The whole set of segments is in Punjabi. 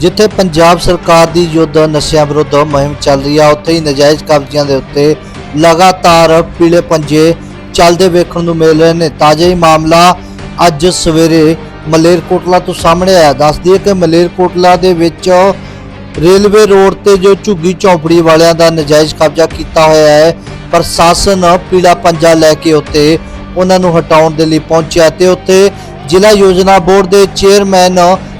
ਜਿੱਥੇ ਪੰਜਾਬ ਸਰਕਾਰ ਦੀ ਯੁੱਧ ਨਸ਼ਿਆਂ ਵਿਰੁੱਧ ਮੁਹਿੰਮ ਚੱਲ ਰਹੀ ਆ, ਉੱਥੇ ਹੀ ਨਜਾਇਜ਼ ਕਬਜ਼ਿਆਂ ਦੇ ਉੱਤੇ ਲਗਾਤਾਰ ਪੀਲੇ ਪੰਜੇ ਚੱਲਦੇ ਵੇਖਣ ਨੂੰ ਮਿਲ ਰਹੇ ਨੇ। ਤਾਜ਼ਾ ਹੀ ਮਾਮਲਾ ਅੱਜ ਸਵੇਰੇ ਮਲੇਰਕੋਟਲਾ ਤੋਂ ਸਾਹਮਣੇ ਆਇਆ। ਦੱਸਦੀ ਦਈਏ ਕਿ ਮਲੇਰਕੋਟਲਾ ਦੇ ਵਿੱਚ ਰੇਲਵੇ ਰੋਡ ਤੇ ਜੋ ਝੁੱਗੀ ਚੌਪੜੀ ਵਾਲਿਆਂ ਦਾ ਨਜਾਇਜ਼ ਕਬਜ਼ਾ ਕੀਤਾ ਹੋਇਆ ਹੈ, ਪ੍ਰਸ਼ਾਸਨ ਪੀਲਾ ਪੰਜਾ ਲੈ ਕੇ ਉੱਤੇ ਉਹਨਾਂ ਨੂੰ ਹਟਾਉਣ ਦੇ ਲਈ ਪਹੁੰਚਿਆ ਤੇ ਉੱਥੇ ਜ਼ਿਲ੍ਹਾ ਯੋਜਨਾ ਬੋਰਡ ਦੇ ਚੇਅਰਮੈਨ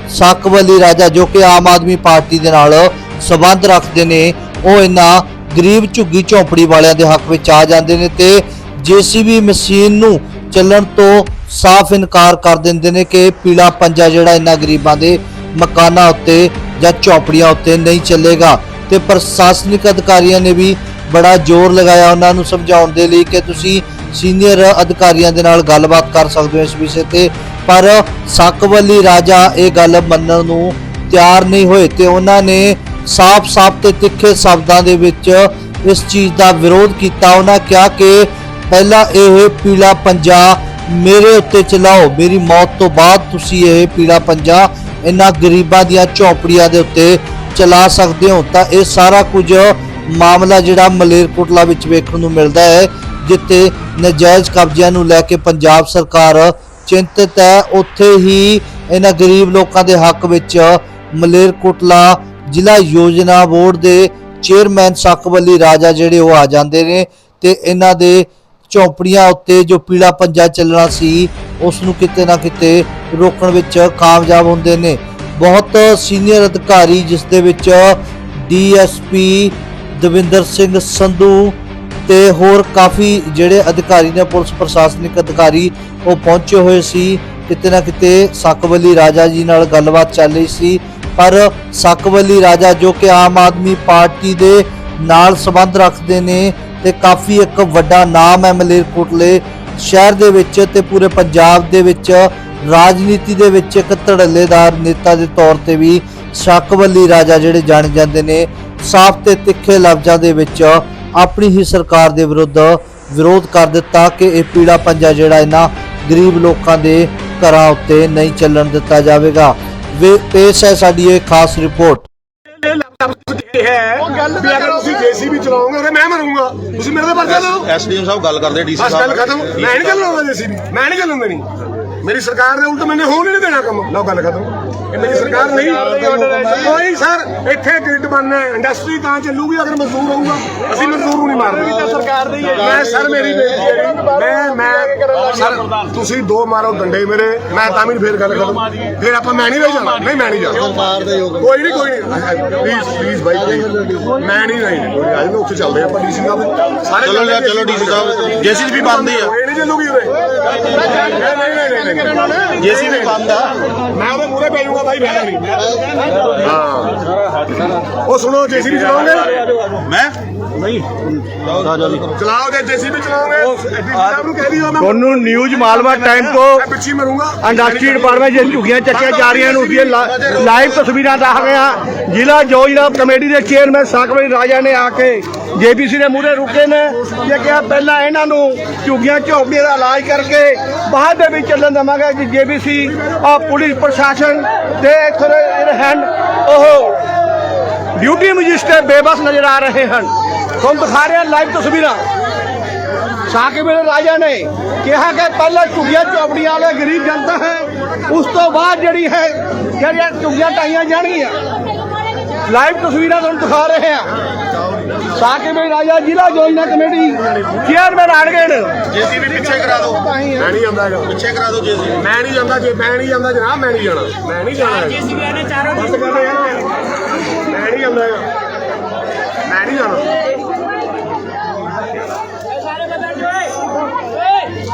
ਸਾਕਵਲੀ ਰਾਜਾ ਜੋ ਕਿ ਆਮ ਆਦਮੀ ਪਾਰਟੀ ਦੇ ਨਾਲ ਸਬੰਧ ਰੱਖਦੇ ਨੇ, ਉਹ ਇਹਨਾਂ ਗਰੀਬ ਝੁੱਗੀ ਝੌਂਪੜੀ ਵਾਲਿਆਂ ਦੇ ਹੱਕ ਵਿੱਚ ਆ ਜਾਂਦੇ ਨੇ ਤੇ ਜੀਸੀਬੀ ਮਸ਼ੀਨ ਨੂੰ ਚੱਲਣ ਤੋਂ ਸਾਫ਼ ਇਨਕਾਰ ਕਰ ਦਿੰਦੇ ਨੇ ਕਿ ਪੀਲਾ ਪੰਜਾ ਜਿਹੜਾ ਇਹਨਾਂ ਗਰੀਬਾਂ ਦੇ ਮਕਾਨਾਂ ਉੱਤੇ ਜਾਂ ਝੌਂਪੜੀਆਂ ਉੱਤੇ ਨਹੀਂ ਚੱਲੇਗਾ। ਤੇ ਪ੍ਰਸ਼ਾਸਨਿਕ ਅਧਿਕਾਰੀਆਂ ਨੇ ਵੀ ਬੜਾ ਜ਼ੋਰ ਲਗਾਇਆ ਉਹਨਾਂ ਨੂੰ ਸਮਝਾਉਣ ਦੇ ਲਈ ਕਿ ਤੁਸੀਂ ਸੀਨੀਅਰ ਅਧਿਕਾਰੀਆਂ ਦੇ ਨਾਲ ਗੱਲਬਾਤ ਕਰ ਸਕਦੇ ਹੋ ਇਸ ਵਿਸ਼ੇ ਤੇ। ਪਰ ਸਾਕਵਲੀ ਰਾਜਾ ਇਹ ਗੱਲ ਮੰਨਣ ਨੂੰ ਤਿਆਰ ਨਹੀਂ ਹੋਏ ਤੇ ਉਹਨਾਂ ਨੇ ਸਾਫ਼-ਸਾਫ਼ ਤੇ ਤਿੱਖੇ ਸ਼ਬਦਾਂ ਦੇ ਵਿੱਚ ਇਸ ਚੀਜ਼ ਦਾ ਵਿਰੋਧ ਕੀਤਾ। ਉਹਨਾਂ ਕਿਹਾ ਕਿ ਪਹਿਲਾਂ ਇਹ ਪੀਲਾ ਪੰਜਾ ਮੇਰੇ ਉੱਤੇ ਚਲਾਓ, ਮੇਰੀ ਮੌਤ ਤੋਂ ਬਾਅਦ ਤੁਸੀਂ ਇਹ ਪੀਲਾ ਪੰਜਾ ਇਹਨਾਂ ਗਰੀਬਾਂ ਦੀਆਂ ਝੌਂਪੜੀਆਂ ਦੇ ਉੱਤੇ ਚਲਾ ਸਕਦੇ ਹੋ। ਤਾਂ ਇਹ ਸਾਰਾ ਕੁਝ ਮਾਮਲਾ ਜਿਹੜਾ ਮਲੇਰਕੋਟਲਾ ਵਿੱਚ ਵੇਖਣ ਨੂੰ ਮਿਲਦਾ ਹੈ, ਜਿੱਥੇ ਨਜਾਇਜ਼ ਕਬਜ਼ਿਆਂ ਨੂੰ ਲੈ ਕੇ ਪੰਜਾਬ ਸਰਕਾਰ ਚਿੰਤਤ ਹੈ। ਉੱਥੇ ਹੀ ਇਹਨਾਂ ਗਰੀਬ ਲੋਕਾਂ ਦੇ ਹੱਕ ਵਿੱਚ ਮਲੇਰਕੋਟਲਾ ਜ਼ਿਲ੍ਹਾ ਯੋਜਨਾ ਬੋਰਡ ਦੇ ਚੇਅਰਮੈਨ ਸਾਕਵਲੀ ਰਾਜਾ ਜਿਹੜੇ ਉਹ ਆ ਜਾਂਦੇ ਨੇ ਤੇ ਇਹਨਾਂ ਦੇ ਝੌਂਪੜੀਆਂ ਉੱਤੇ ਜੋ ਪੀਲਾ ਪੰਜਾ ਚੱਲਣਾ ਸੀ ਉਸ ਨੂੰ ਕਿਤੇ ਨਾ ਕਿਤੇ ਰੋਕਣ ਵਿੱਚ ਕਾਮਯਾਬ ਹੁੰਦੇ ਨੇ। ਬਹੁਤ ਸੀਨੀਅਰ ਅਧਿਕਾਰੀ ਜਿਸ ਦੇ ਵਿੱਚ ਡੀਐਸਪੀ ਦਵਿੰਦਰ ਸਿੰਘ ਸੰਧੂ ਤੇ ਹੋਰ ਕਾਫੀ ਜਿਹੜੇ ਅਧਿਕਾਰੀ ਨੇ, ਪੁਲਿਸ ਪ੍ਰਸ਼ਾਸਨਿਕ ਅਧਿਕਾਰੀ, ਉਹ ਪਹੁੰਚੇ ਹੋਏ ਸੀ। ਕਿਤੇ ਨਾ ਕਿਤੇ ਸਾਕਵਲੀ ਰਾਜਾ ਜੀ ਨਾਲ ਗੱਲਬਾਤ ਚੱਲ ਰਹੀ ਸੀ। ਪਰ ਸਾਕਵਲੀ ਰਾਜਾ ਜੋ ਕਿ ਆਮ ਆਦਮੀ ਪਾਰਟੀ ਦੇ ਨਾਲ ਸੰਬੰਧ ਰੱਖਦੇ ਨੇ ਤੇ ਕਾਫੀ ਇੱਕ ਵੱਡਾ ਨਾਮ ਹੈ ਮਲੇਰਕੋਟਲੇ ਸ਼ਹਿਰ ਦੇ ਵਿੱਚ ਤੇ ਪੂਰੇ ਪੰਜਾਬ ਦੇ ਵਿੱਚ, ਰਾਜਨੀਤੀ ਦੇ ਵਿੱਚ ਇੱਕ ਧੜੱਲੇਦਾਰ ਨੇਤਾ ਦੇ ਤੌਰ ਤੇ ਵੀ ਸਾਕਵਲੀ ਰਾਜਾ ਜਿਹੜੇ ਜਾਣੇ ਜਾਂਦੇ ਨੇ। ਸਾਫ਼ ਤੇ ਤਿੱਖੇ ਲਫ਼ਜ਼ਾਂ ਦੇ ਵਿੱਚ ਆਪਣੀ ਹੀ ਸਰਕਾਰ ਦੇ ਵਿਰੁੱਧ ਵਿਰੋਧ ਕਰ ਦਿੱਤਾ ਕਿ ਇਹ ਪੀੜਾ ਪੰਜਾ ਜਿਹੜਾ ਇਹਨਾਂ ਗਰੀਬ ਲੋਕਾਂ ਦੇ ਘਰਾਂ ਉੱਤੇ ਨਹੀਂ ਚੱਲਣ ਦਿੱਤਾ ਜਾਵੇਗਾ। ਵੇ ਪੇਸ਼ ਹੈ ਸਾਡੀ ਇਹ ਖਾਸ ਰਿਪੋਰਟ। ਇਹ ਹੈ ਵੀ ਅਗਰ ਤੁਸੀਂ ਜੀਸੀਬੀ ਚਲਾਓਗੇ ਤੇ ਮੈਂ ਮਰੂੰਗਾ। ਤੁਸੀਂ ਮੇਰੇ ਤੇ ਪਰਚਾ ਦਿਓ। ਐਸਡੀਐਮ ਸਾਹਿਬ ਗੱਲ ਕਰਦੇ ਡੀਸੀ ਬਸ ਗੱਲ ਸਾਹਿਬ ਖਤਮ। ਮੈਂ ਨਹੀਂ ਚੱਲੂਗਾ ਜੀਸੀਬੀ। ਮੈਂ ਨਹੀਂ ਚੱਲੂਗਾ ਨਹੀਂ ਮੇਰੀ ਸਰਕਾਰ ਨੇ ਉਲਟ ਮੈਨੂੰ ਹੋਣ ਹੀ ਨਹੀਂ ਦੇਣਾ ਕੰਮ। ਲਓ ਗੱਲ ਖਤਮ। ਮੇਰੀ ਸਰਕਾਰ ਨਹੀਂ। ਕੋਈ ਸਰ ਇੱਥੇ ਗ੍ਰਿਡ ਬਣਨਾ ਹੈ ਇੰਡਸਟਰੀ ਤਾਂ ਚੱਲੂਗੀ ਅਗਰ ਮਜ਼ਦੂਰ ਹੋਊਗਾ। ਅਸੀਂ ਮਜ਼ਦੂਰ ਨੂੰ ਨਹੀਂ ਮਾਰਦੇ। ਤਾਂ ਸਰਕਾਰ ਦੀ ਹੈ। ਮੈਂ ਸਰ ਮੇਰੀ ਬੇਨਤੀ ਹੈ ਮੈਂ ਮੈਂ ਸਰ ਤੁਸੀਂ ਦੋ ਮਾਰੋ ਡੰਡੇ ਮੇਰੇ ਮੈਂ ਤਾਂ ਵੀ ਫਿਰ ਗੱਲ ਖਤਮ ਫਿਰ ਆਪਾਂ ਮੈਂ ਨਹੀਂ ਰਹਿ ਜਾਣਾ। ਨਹੀਂ ਮੈਂ ਨਹੀਂ ਜਾਣਾ। ਕੋਈ ਨਹੀਂ ਕੋਈ ਨਹੀਂ ਪਲੀਜ਼ ਪਲੀਜ਼ ਬਾਈ। ਮੈਂ ਨਹੀਂ ਨਹੀਂ ਕੋਈ ਨਹੀਂ, ਅੱਜ ਮੈਂ ਉੱਥੇ ਚੱਲਦੇ ਆਪਾਂ ਡੀਸੀ ਸਾਹਿਬ। ਸਾਰੇ ਚਲੋ ਚਲੋ ਡੀਸੀ ਸਾਹਿਬ। ਜੇਸੀਬੀ ਬੰਦ ਹੀ ਆ। ਇਹ ਨਹੀਂ ਚੱਲੂਗੀ ਉਰੇ। ਨਹੀਂ ਨਹੀਂ ਨਹੀਂ ਨਹੀਂ ਜੇਸੀਬੀ ਬੰਦ ਆ। ਮੈਂ ਮੂਹਰੇ ਪੈ ਜਾਊਗਾ ਬਹਿਣਾ ਨਹੀਂ। ਹਾਂ ਉਹ ਸੁਣੋ ਜੇਸੀਬੀ ਚਲਾਓਗੇ? ਮੈਂ? ਚਲਾਓ ਜੇ ਜੇਸੀਬੀ ਮੈਂ ਤੁਹਾਨੂੰ ਨਿਊਜ਼ ਮਾਲਵਾ ਟਾਈਮ ਤੋਂ ਮੈਂ ਪਿੱਛੇ ਮਰੂੰਗਾ। ਇੰਡਸਟਰੀ ਡਿਪਾਰਟਮੈਂਟ ਜੇ ਝੁਗੀਆਂ ਚੱਕੀਆਂ ਜਾ ਰਹੀਆਂ ਨੂੰ ਉਸਦੀਆਂ ਲਾਈਵ ਤਸਵੀਰਾਂ ਦੱਸ ਰਹੇ। ਹਾਂ ਜ਼ਿਲ੍ਹਾ ਯੋਜਨਾ ਕਮੇਟੀ ਦੇ ਚੇਅਰਮੈਨ ਸਾਕਵਲੀ ਰਾਜਾ ਨੇ ਆ ਕੇ ਜੇਬੀਸੀ ਦੇ ਮੂਹਰੇ ਰੁਕੇ ਨੇ। ਤੇ ਕਿਹਾ ਪਹਿਲਾਂ ਇਹਨਾਂ ਨੂੰ ਝੁਗੀਆਂ ਝੋਪੜੀਆਂ ਦਾ ਇਲਾਜ ਕਰਕੇ ਬਾਅਦ ਦੇ ਵਿੱਚ ਚੱਲਣ ਦੇਵਾਂਗੇ। ਕਿ ਜੇਬੀਸੀ ਆ ਪੁਲਿਸ ਪ੍ਰਸ਼ਾਸਨ ਤੇ ਇੱਥੇ ਦੇ ਹੈਂਡ ਉਹ ਡਿਊਟੀ ਮੈਜਿਸਟਰੇਟ ਬੇਬਸ ਨਜ਼ਰ ਆ ਰਹੇ ਹਨ। ਤੁਹਾਨੂੰ ਦਿਖਾ ਰਹੇ ਹਾਂ ਲਾਈਵ ਤਸਵੀਰਾਂ। ਸਾਕਿਬ ਰਾਜਾ ਨੇ ਕਿਹਾ ਕਿ ਪਹਿਲਾਂ ਝੁੱਗੀਆਂ ਚੌਪੜੀਆਂ ਵਾਲੇ ਗਰੀਬ ਜਨਤਾ ਹੈ, ਉਸ ਤੋਂ ਬਾਅਦ ਜਿਹੜੀ ਹੈ, ਜਿਹੜੀਆਂ ਝੁੱਗੀਆਂ ਟਾਈਆਂ ਜਾਣਗੀਆਂ। ਲਾਈਵ ਤਸਵੀਰਾਂ ਤੁਹਾਨੂੰ ਦਿਖਾ ਰਹੇ ਹਾਂ। ਸਾਕਿਬ ਰਾਜਾ ਜ਼ਿਲ੍ਹਾ ਯੋਜਨਾ ਕਮੇਟੀ ਚੇਅਰਮੈਨ ਆਣਗੇਣ ਜੇਸੀਬੀ ਪਿੱਛੇ ਕਰਾ ਦਿਓ। ਮੈਂ ਨਹੀਂ ਜਾਂਦਾ ਹੈਗਾ। ਪਿੱਛੇ ਕਰਾ ਦਿਓ ਜੇਸੀਬੀ ਮੈਂ ਨਹੀਂ ਜਾਂਦਾ ਜੇ ਮੈਂ ਨਹੀਂ ਜਾਂਦਾ ਜਨਾਬ ਮੈਂ ਨਹੀਂ ਜਾਣਾ। ਮੈਂ ਨਹੀਂ ਜਾਣਾ ਚਾਰੋਂ ਬਸ ਕਰ ਯਾਰ ਮੈਂ ਨਹੀਂ ਜਾਂਦਾ ਹੈਗਾ। ਮੈਂ ਨਹੀਂ ਜਾਣਾ।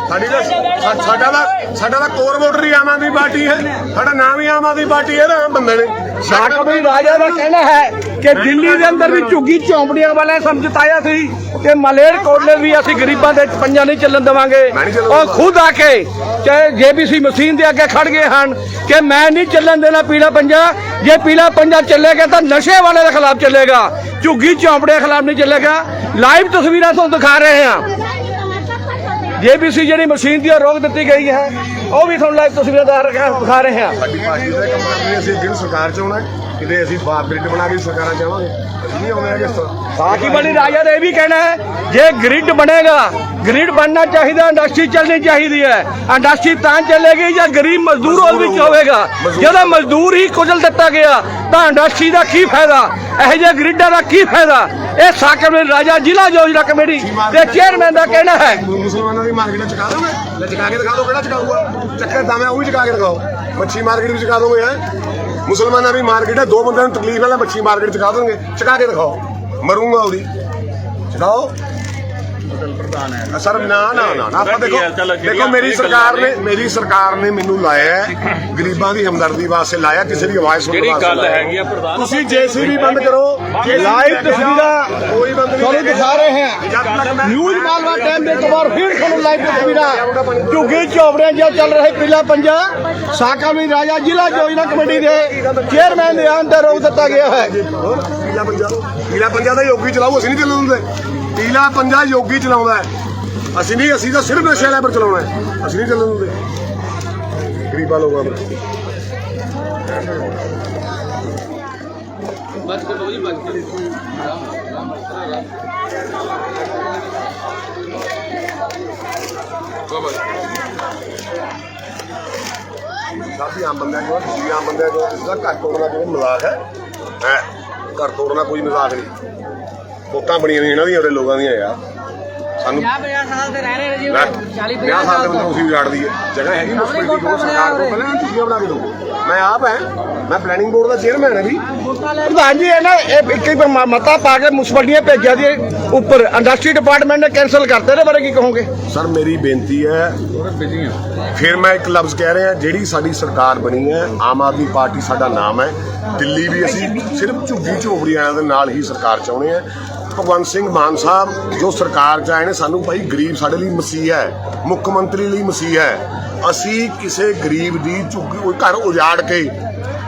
ਸਾਡੀ ਤਾਂ ਸਾ- ਸਾਡਾ ਦਾ ਸਾਡਾ ਦਾ ਕੋਰ ਵੋਟਰ ਹੀ ਆਮ ਆਦਮੀ ਪਾਰਟੀ ਹੈ। ਸਾਡਾ ਨਾਮ ਹੀ ਆਮ ਆਦਮੀ ਪਾਰਟੀ ਹੈ ਨਾ ਬੰਦੇ ਨੇ। ਸਾਕਿਬ ਰਾਜਾ ਦਾ ਕਹਿਣਾ ਹੈ। ਕਿ ਦਿੱਲੀ ਦੇ ਅੰਦਰ ਵੀ ਝੁੱਗੀ ਝੌਂਪੜੀਆਂ ਵਾਲਿਆਂ ਸਮਝਤਾਇਆ ਸੀ ਕਿ ਮਲੇਰ ਕੋਟਲੇ ਵੀ ਅਸੀਂ ਗਰੀਬਾਂ ਦੇ ਪੰਜਾ ਨਹੀਂ ਚੱਲਣ ਦੇਵਾਂਗੇ। ਉਹ ਖੁਦ ਆ ਕੇ ਚਾਹੇ ਜੇਬੀਸੀ ਮਸ਼ੀਨ ਦੇ ਅੱਗੇ ਖੜ ਗਏ ਹਨ ਕਿ ਮੈਂ ਨਹੀਂ ਚੱਲਣ ਦੇਣਾ ਪੀਲਾ ਪੰਜਾ। ਜੇ ਪੀਲਾ ਪੰਜਾ ਚੱਲੇਗਾ ਤਾਂ ਨਸ਼ੇ ਵਾਲੇ ਦੇ ਖਿਲਾਫ ਚੱਲੇਗਾ। ਝੁੱਗੀ ਝੌਂਪੜੀਆਂ ਖਿਲਾਫ ਨਹੀਂ ਚੱਲੇਗਾ। ਲਾਈਵ ਤਸਵੀਰਾਂ ਤੁਹਾਨੂੰ ਦਿਖਾ ਰਹੇ ਹਾਂ। ਜੇਬੀਸੀ ਜਿਹੜੀ ਮਸ਼ੀਨ ਦੀ ਰੋਕ ਦਿੱਤੀ ਗਈ ਹੈ। ਉਹ ਵੀ ਤੁਹਾਨੂੰ ਲਾਈਵ ਤਸਵੀਰਾਂ ਦਾ ਦਿਖਾ ਰਹੇ ਹਾਂ। ਸਾਡੀ ਪਾਰਟੀ ਦਾ ਕੰਮ ਅਸੀਂ ਨੂੰ ਸਰਕਾਰ ਚ ਆਉਣਾ। ਕਿਤੇ ਅਸੀਂ ਗ੍ਰਿਡ ਬਣਾ ਕੇ ਸਰਕਾਰਾਂ ਚਾਹਾਂਗੇ ਅਸੀਂ ਨਹੀਂ ਆਉਣਾ ਤਰ੍ਹਾਂ। ਬਾਕੀ ਬੜੀ ਰਾਜਾ ਇਹ ਵੀ ਕਹਿਣਾ ਹੈ ਜੇ ਗ੍ਰਿਡ ਬਣੇਗਾ ਗ੍ਰਿਡ ਬਣਨਾ ਚਾਹੀਦਾ ਇੰਡਸਟਰੀ ਚੱਲਣੀ ਚਾਹੀਦੀ ਹੈ। ਇੰਡਸਟਰੀ ਤਾਂ ਚੱਲੇਗੀ ਜਾਂ ਗਰੀਬ ਮਜ਼ਦੂਰ ਉਹਦੇ ਵਿੱਚ ਹੋਵੇਗਾ। ਜਦੋਂ ਮਜ਼ਦੂਰ ਹੀ ਕੁਚਲ ਦਿੱਤਾ ਗਿਆ ਤਾਂ ਇੰਡਸਟਰੀ ਦਾ ਕੀ ਫਾਇਦਾ? ਇਹੋ ਜਿਹੇ ਗ੍ਰਿਡਾਂ ਦਾ ਕੀ ਫਾਇਦਾ? ਇਹ ਸਾਕਰ ਦੇ ਰਾਜਾ ਜ਼ਿਲ੍ਹਾ ਯੋਜਨਾ ਕਮੇਟੀ ਦੇ ਚੇਅਰਮੈਨ ਦਾ ਕਹਿਣਾ ਹੈ। ਮੁਸਲਮਾਨਾਂ ਦੀ ਮਾਰਕੀਟ ਚਕਾ ਦੋਗੇ ਲੈ ਚਕਾ ਕੇ ਦਿਖਾ ਦਿਓ ਕਿਹੜਾ ਚਕਾਊਗਾ ਚੱਕਰ ਤਾਂ ਮੈਂ ਉਹ ਵੀ ਚਕਾ ਕੇ ਦਿਖਾਓ। ਮੱਛੀ ਮਾਰਕੀਟ ਵੀ ਚਕਾ ਦੋਗੇ ਹੈ। ਮੁਸਲਮਾਨਾਂ ਦੀ ਮਾਰਕੀਟ ਹੈ, ਦੋ ਬੰਦਿਆਂ ਨੂੰ ਤਕਲੀਫ ਹੈ ਮੱਛੀ ਮਾਰਕੀਟ ਚਕਾ ਦੋਗੇ ਚਕਾ ਕੇ ਦਿਖਾਓ। ਮਰੂੰਗਾ ਉਹਦੀ। ਚਕਾਓ ਸਰ ਨਾ ਨਾ ਨਾ ਨਾ, ਆਪਾਂ ਦੇਖੋ ਦੇਖੋ ਮੇਰੀ ਸਰਕਾਰ ਨੇ ਮੇਰੀ ਸਰਕਾਰ ਨੇ ਮੈਨੂੰ ਲਾਇਆ ਹੈ ਗਰੀਬਾਂ ਦੀ ਹਮਦਰਦੀ ਵਾਸਤੇ ਲਾਇਆ ਕਿਸੇ ਦੀ ਆਵਾਜ਼ ਸੁਣਨ ਜਿਹੜੀ ਵਾਸਤੇ ਗੱਲ ਲਾਇਆ। ਹੈਗੀ ਆ ਪ੍ਰਧਾਨ ਤੁਸੀਂ ਜੇਸੀਬੀ ਬੰਦ ਕਰੋ ਲਾਈਵ ਤਸਵੀਰਾਂ ਕੋਈ ਬੰਦ ਨਹੀਂ ਤੁਹਾਨੂੰ ਦਿਖਾ ਰਹੇ ਹਾਂ। ਜਦ ਤੱਕ ਮੈਂ ਨਿਊਜ਼ ਮਾਲਵਾ ਟਾਈਮ ਦੇ ਇੱਕ ਵਾਰ ਫਿਰ ਤੁਹਾਨੂੰ ਲਾਈਵ ਤਸਵੀਰਾਂ ਝੁੱਗੀ ਝੋਪੜਿਆਂ 'ਚ ਚੱਲ ਰਹੇ ਪੀਲਾ ਪੰਜਾ। ਸਾਕਾ ਵੀ ਰਾਜਾ ਜ਼ਿਲ੍ਹਾ ਯੋਜਨਾ ਕਮੇਟੀ ਦੇ ਚੇਅਰਮੈਨ ਦੇ ਆਨ ਤੇ ਰੋਕ ਦਿੱਤਾ ਗਿਆ ਹੈ। ਪੀਲਾ ਪੰਜਾ ਪੀਲਾ ਪੰਜਾ ਦਾ ਯੋਗੀ ਚਲਾਓ ਅਸੀਂ ਨਹੀਂ ਚੱਲਣ ਦਿੰਦੇ। ਪੀਲਾ ਪੰਜਾ ਯੋਗੀ ਚਲਾਉਂਦਾ ਹੈ। ਅਸੀਂ ਨਹੀਂ, ਅਸੀਂ ਤਾਂ ਸਿਰਫ ਨਸ਼ੇ ਵਾਲੇ ਪਰ ਚਲਾਉਣਾ ਹੈ। ਅਸੀਂ ਨਹੀਂ ਚੱਲਣ ਦਿੰਦੇ। ਗਰੀਬਾਂ ਲੋਕਾਂ ਪਰ। ਸਾਡੀ ਆਮ ਬੰਦਿਆਂ ਕੋਲ, ਤੁਸੀਂ ਆਮ ਬੰਦਿਆਂ ਕੋਲ, ਇਸ ਦਾ ਘਰ ਤੋੜਨਾ ਕੋਈ ਮਜ਼ਾਕ ਹੈ? ਹੈ? ਘਰ ਤੋੜਨਾ ਕੋਈ ਮਜ਼ਾਕ ਨਹੀਂ। ਵੋਟਾਂ ਬਣੀਆਂ ਨੇ ਇਹਨਾਂ ਦੀਆਂ ਉਹਦੇ ਲੋਕਾਂ ਦੀਆਂ ਯਾਰ ਸਾਨੂੰ 50 ਸਾਲ ਤੇ ਰਹਿ ਰਹੇ ਜੀ ਲੈ 40 50 ਸਾਲ ਨੂੰ ਅਸੀਂ ਵਿਗਾੜਦੀ ਹੈ ਜਗ੍ਹਾ ਹੈਗੀ ਮੁਸਪਿਲ ਦੀ ਕੋਲ ਸਰਕਾਰ ਕੋਲ ਪਹਿਲਾਂ ਤੁਸੀਂ ਬਣਾ ਕੇ ਦਿਓ ਮੈਂ ਆਪ ਹੈ ਮੈਂ ਪਲੈਨਿੰਗ ਬੋਰਡ ਦਾ ਚੇਅਰਮੈਨ ਹਾਂ ਵੀ ਪ੍ਰਧਾਨ ਜੀ ਇਹ ਨਾ ਇਹ ਇੱਕ ਹੀ ਮਤਾ ਪਾ ਕੇ ਮੁਨਸਪਲਟੀਆਂ ਭੇਜਿਆ ਦੀ ਉੱਪਰ। ਇੰਡਸਟਰੀ ਡਿਪਾਰਟਮੈਂਟ ਨੇ ਕੈਨਸਲ ਕਰਤੇ ਨੇ ਬਾਰੇ ਕੀ ਕਹੋਗੇ? ਸਰ ਮੇਰੀ ਬੇਨਤੀ ਹੈ ਫਿਰ ਮੈਂ ਇੱਕ ਲਫ਼ਜ਼ ਕਹਿ ਰਿਹਾ ਜਿਹੜੀ ਸਾਡੀ ਸਰਕਾਰ ਬਣੀ ਹੈ ਆਮ ਆਦਮੀ ਪਾਰਟੀ ਸਾਡਾ ਨਾਮ ਹੈ। ਦਿੱਲੀ ਵੀ ਅਸੀਂ ਸਿਰਫ ਝੁੱਗੀ ਝੋਪੜੀ ਵਾਲਿਆਂ ਦੇ ਨਾਲ ਹੀ ਸਰਕਾਰ ਚਾਹੁੰਦੇ ਆ ਭਗਵੰਤ ਸਿੰਘ ਮਾਨ ਸਾਹਿਬ ਜੋ ਸਰਕਾਰ ਚ ਆਏ ਨੇ, ਸਾਨੂੰ ਭਾਈ ਗਰੀਬ ਸਾਡੇ ਲਈ ਮਸੀਹਾ ਹੈ, ਮੁੱਖ ਮੰਤਰੀ ਲਈ ਮਸੀਹਾ ਹੈ। ਅਸੀਂ ਕਿਸੇ ਗਰੀਬ ਦੀ ਝੁੱਗੀ ਘਰ ਉਜਾੜ ਕੇ,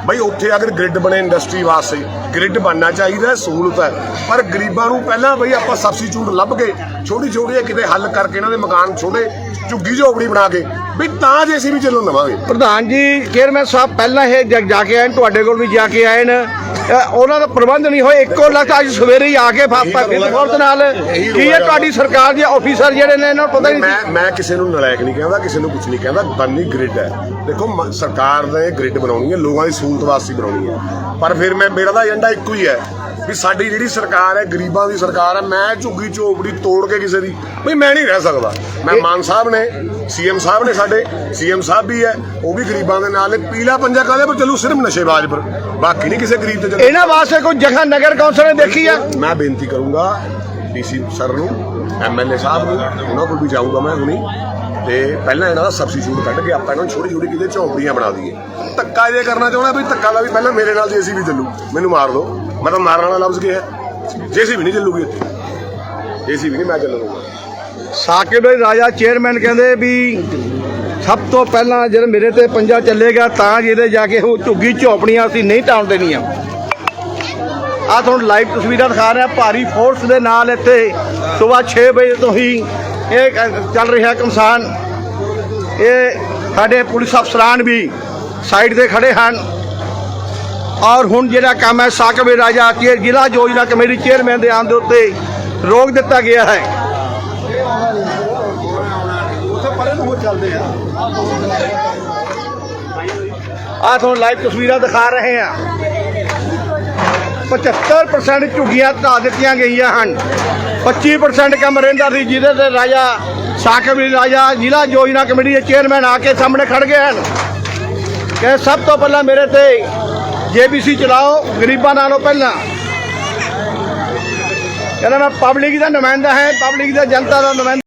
ਬਈ ਉੱਥੇ ਅਗਰ ਗ੍ਰਿਡ ਬਣੇ ਇੰਡਸਟਰੀ ਵਾਸਤੇ ਗ੍ਰਿਡ ਬਣਨਾ ਚਾਹੀਦਾ ਸਹੂਲਤ ਹੈ। ਪਰ ਗਰੀਬਾਂ ਨੂੰ ਪਹਿਲਾਂ ਬਈ ਆਪਾਂ ਸਬਸਟੀਟਿਊਟ ਲੱਭ ਕੇ ਛੋਟੀ ਛੋਟੀ ਕਿਤੇ ਹੱਲ ਕਰਕੇ ਇਹਨਾਂ ਦੇ ਮਕਾਨ ਛੋਟੇ, ਝੁੱਗੀ ਝੋਪੜੀ ਬਣਾ ਕੇ ਵੀ ਤਾਂ ਜੇ ਅਸੀਂ ਵੀ ਚੱਲਣ ਲਵਾਂਗੇ ਪ੍ਰਧਾਨ ਜੀ ਚੇਅਰਮੈਨ ਸਾਹਿਬ, ਪਹਿਲਾਂ ਇਹ ਜਾ- ਕੇ ਆਏ ਤੁਹਾਡੇ ਕੋਲ ਵੀ ਜਾ ਕੇ ਆਏ ਨੇ। ਉਹਨਾਂ ਦਾ ਪ੍ਰਬੰਧ ਨਹੀਂ ਹੋਏ ਇੱਕੋ ਲੱਖ ਅੱਜ ਸਵੇਰੇ ਹੀ ਆ ਕੇ ਫੋਰਸ ਨਾਲ ਕੀ ਹੈ ਤੁਹਾਡੀ ਸਰਕਾਰ ਦੇ ਆਫੀਸਰ ਜਿਹੜੇ ਨੇ ਇਹਨਾਂ ਨੂੰ ਪਤਾ ਹੀ ਨਹੀਂ ਮੈਂ ਮੈਂ ਕਿਸੇ ਨੂੰ ਨਲਾਇਕ ਨਹੀਂ ਕਹਿੰਦਾ ਕਿਸੇ ਨੂੰ ਕੁਝ ਨਹੀਂ ਕਹਿੰਦਾ ਬੰਨੀ ਗ੍ਰਿਡ ਹੈ। ਦੇਖੋ ਮ- ਸਰਕਾਰ ਨੇ ਗ੍ਰਿਡ ਬਣਾਉਣੀ ਹੈ ਲੋਕਾਂ ਦੀ ਸਹੂਲਤ ਵਾਸਤੇ ਬਣਾਉਣੀ ਹੈ। ਪਰ ਫਿਰ ਮੈਂ ਮੇਰਾ ਤਾਂ ਏਜੰਡਾ ਇੱਕੋ ਹੀ ਹੈ ਵੀ ਸਾਡੀ ਜਿਹੜੀ ਸਰਕਾਰ ਹੈ ਗਰੀਬਾਂ ਦੀ ਸਰਕਾਰ ਹੈ ਮੈਂ ਝੁੱਗੀ ਝੋਪੜੀ ਤੋੜ ਕੇ ਕਿਸੇ ਦੀ ਵੀ ਮੈਂ ਨਹੀਂ ਰਹਿ ਸਕਦਾ। ਮੈਂ ਮਾਨ ਸਾਹਿਬ ਨੇ ਸੀਐਮ ਸਾਹਿਬ ਨੇ ਸਾਡੇ ਸੀਐਮ ਸਾਹਿਬ ਵੀ ਹੈ ਉਹ ਵੀ ਗਰੀਬਾਂ ਦੇ ਨਾਲ ਨੇ ਪੀਲਾ ਪੰਜਾ ਕਾਲੇ ਪਰ ਚੱਲੂ? ਸਿਰਫ ਨਸ਼ੇਬਾਜ਼ ਪਰ। ਬਾਕੀ ਨਹੀਂ ਕਿਸੇ ਗਰੀਬ ਤੇ ਚੱਲੂ ਇਹਨਾਂ ਵਾਸਤੇ ਕੋਈ ਜਗ੍ਹਾ ਨਗਰ ਕੌਂਸਲ ਨੇ ਦੇਖੀ ਆ? ਮੈਂ ਬੇਨਤੀ ਕਰੂੰਗਾ ਡੀਸੀ ਸਰ ਨੂੰ ਐਮਐਲਏ ਸਾਹਿਬ ਨੂੰ ਉਹਨਾਂ ਕੋਲ ਵੀ ਜਾਊਂਗਾ ਮੈਂ ਹੁਣੀ। ਤੇ ਪਹਿਲਾਂ ਇਹਨਾਂ ਦਾ ਸਬਸਟੀਟਿਊਟ ਕੱਢ ਕੇ ਆਪਾਂ ਇਹਨਾਂ ਨੂੰ ਛੋਟੀ ਛੋਟੀ ਕਿਤੇ ਝੌਂਪੜੀਆਂ ਬਣਾ ਦਈਏ। ਧੱਕਾ ਜੇ ਕਰਨਾ ਚਾਹੁੰਦਾ ਵੀ ਧੱਕਾ ਦਾ ਵੀ ਪਹਿਲਾਂ ਮੇਰੇ ਨਾਲ ਜੇਸੀ ਵੀ ਚੱਲੂ। ਮੈਨੂੰ ਮਾਰ ਦਿਓ ਮੈਂ ਤਾਂ ਮਾਰਨ ਵਾਲਾ ਲਫ਼ਜ਼ ਕਿਹਾ। ਜੇਸੀ ਵੀ ਨਹੀਂ ਚੱਲੂਗੀ ਇੱਥੇ। ਜੇਸੀ ਵੀ ਨਹੀਂ ਮੈਂ ਚੱਲੂਗਾ। ਸਾਕਿਬ ਦੇ ਰਾਜਾ ਚੇਅਰਮੈਨ ਕਹਿੰਦੇ ਵੀ ਸਭ ਤੋਂ ਪਹਿਲਾਂ ਜਦ ਮੇਰੇ ਤੇ ਪੰਜਾ ਚੱਲੇਗਾ ਤਾਂ ਜਿਹਦੇ ਜਾ ਕੇ ਉਹ ਝੁੱਗੀ ਝੋਪੜੀਆਂ ਅਸੀਂ ਨਹੀਂ ਟਾਉਣ ਦੇਣੀਆਂ ਆ ਤੁਹਾਨੂੰ ਲਾਈਵ ਤਸਵੀਰਾਂ ਦਿਖਾ ਰਿਹਾ, ਭਾਰੀ ਫੋਰਸ ਦੇ ਨਾਲ ਇੱਥੇ ਸਵੇਰ 6 ਵਜੇ ਤੋਂ ਹੀ ਇਹ ਚੱਲ ਰਿਹਾ ਕਮਸਾਨ ਇਹ ਸਾਡੇ ਪੁਲਿਸ ਅਫਸਰਾਨ ਵੀ ਸਾਈਡ ਤੇ ਖੜੇ ਹਨ। ਔਰ ਹੁਣ ਜਿਹੜਾ ਕੰਮ ਹੈ, ਸਾਕਵੇ ਰਾਜਾ ਚੇਅਰ ਜ਼ਿਲ੍ਹਾ ਯੋਜਨਾ ਕਮੇਟੀ ਚੇਅਰਮੈਨ ਦੇ ਆਉਣ ਦੇ ਉੱਤੇ ਰੋਕ ਦਿੱਤਾ ਗਿਆ ਹੈ। ਆ ਤੁਹਾਨੂੰ ਲਾਈਵ ਤਸਵੀਰਾਂ ਦਿਖਾ ਰਹੇ ਹਾਂ। 75% ਝੁੱਗੀਆਂ ਢਾ ਦਿੱਤੀਆਂ ਗਈਆਂ ਹਨ। 25% ਕੰਮ ਰਹਿੰਦਾ ਸੀ, ਜਿਹਦੇ ਤੇ ਰਾਜਾ ਸਾਕਬ, ਰਾਜਾ ਜ਼ਿਲ੍ਹਾ ਯੋਜਨਾ ਕਮੇਟੀ ਦੇ ਚੇਅਰਮੈਨ ਆ ਕੇ ਸਾਹਮਣੇ ਖੜ ਗਏ ਹਨ। ਕਿ ਸਭ ਤੋਂ ਪਹਿਲਾਂ ਮੇਰੇ ਤੇ ਜੇਬੀਸੀ ਚਲਾਓ, ਗਰੀਬਾਂ ਨਾਲੋਂ ਪਹਿਲਾਂ। ਕਹਿੰਦਾ ਮੈਂ ਪਬਲਿਕ ਦਾ ਨੁਮਾਇੰਦਾ ਹੈ ਪਬਲਿਕ ਦਾ ਜਨਤਾ ਦਾ ਨੁਮਾਇੰਦਾ